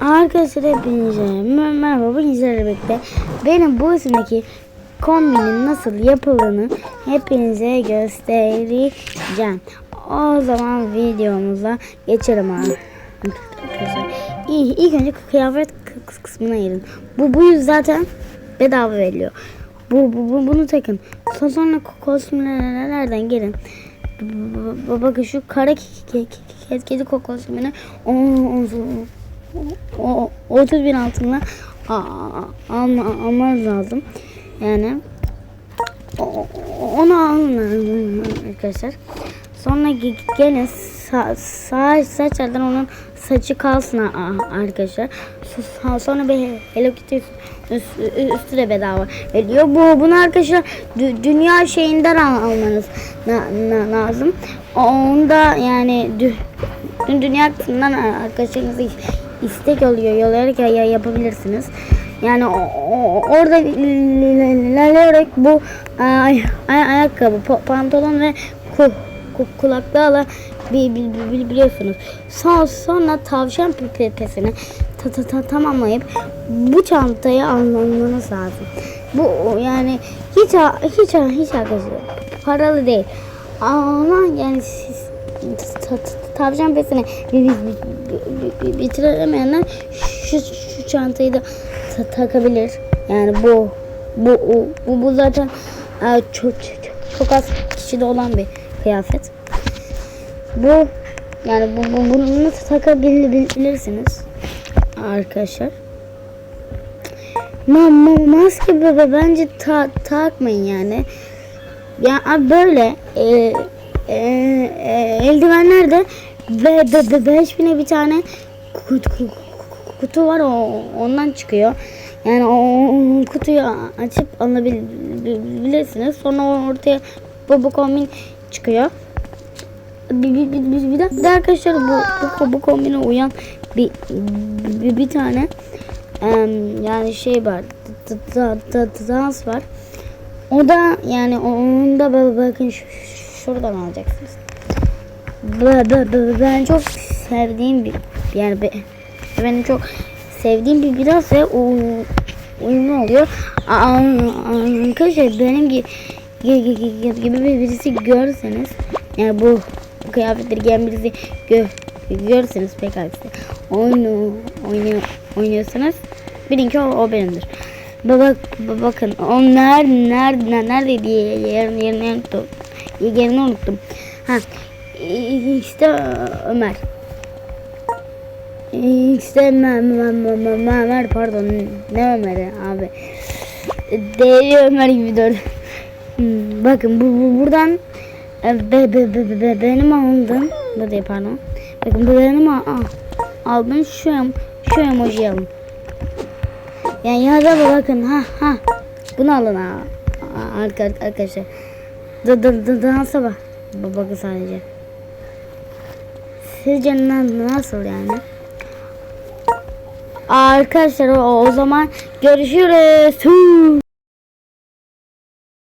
Arkadaşlar hepinize mer- merhaba bugün sizlerle birlikte benim bu isimdeki kombinin nasıl yapıldığını hepinize göstereceğim. O zaman videomuza geçelim abi. İyi, ilk önce kıyafet kı- kısmına girin. Bu bu zaten bedava veriliyor. Bu, bu, bu bunu takın. Son- Sonra kostümlerden gelin. Bakın şu kara ke- ke- ke- kedi kostümünü on- on- o 30 bin altınla alma, almanız lazım. Yani onu alın arkadaşlar. Sonra ge- gelin sağ, sağ saçlardan onun saçı kalsın arkadaşlar. So- Sonra bir Hello Kitty üstü, de bedava veriyor. Bu bunu arkadaşlar dü- dünya şeyinden al- almanız na- na- lazım. Onda yani dü- dünya kısmından arkadaşlarınızı istek oluyor yollayarak ya, ya yapabilirsiniz. Yani o, o- orada ilerleyerek bu ay, ay, ayakkabı, pa- pantolon ve ku, ku, kulaklığa bi, bi, bi- biliyorsunuz. Sonra, sonra tavşan pipetesini ta, ta, ta, tamamlayıp bu çantayı almanız lazım. Bu yani hiç hiç hiç yok. Paralı değil. Ama yani siz tavşan pesini bi- bi- bi- bi- bitiremeyenler şu, şu çantayı da ta- takabilir. Yani bu bu bu, bu, bu zaten e, çok, çok çok az kişide olan bir kıyafet. Bu yani bu, bu bunu takabilirsiniz arkadaşlar. Ma, ma, maske bebe bence ta, takmayın yani. Ya abi böyle e, ve be, beş bine bir tane kutu, kutu, var o ondan çıkıyor. Yani o kutuyu açıp alabilirsiniz. Sonra ortaya bu kombin çıkıyor. Bir, bir, bir, bir, bir de, arkadaşlar bu, bu, bu kombine uyan bir, bir, bir tane yani şey var dans var. O da yani onu da ba- bakın şu- şuradan alacaksınız. Ben çok sevdiğim bir yani be- benim çok sevdiğim bir biraz ve uyumlu oluyor. Arkadaşlar benim gibi, gibi, gibi birisi görseniz yani bu kıyafetleri giyen birisi gö, görürseniz pekala oyunu oynuyor, oynuyorsanız bilin ki o, o benimdir. Bak, bakın o nerede nerede neredeydi yerini yerini unuttum. Yerini unuttum. Ha işte Ömer. İşte Ömer pardon ne Ömer'i abi. Deli Ömer gibi. Hmm, Bakın bu, bu buradan e, be, be, be, be, benim aldığım bu değil pardon. Bakın bu benim al, al, aldığım şu şu emoji alın. Yani ya da bakın ha ha bunu alın ha Arka- arkadaşlar. Da da da dansa bak. Bakın sadece. Sizce na- nasıl yani? Arkadaşlar o, o zaman görüşürüz.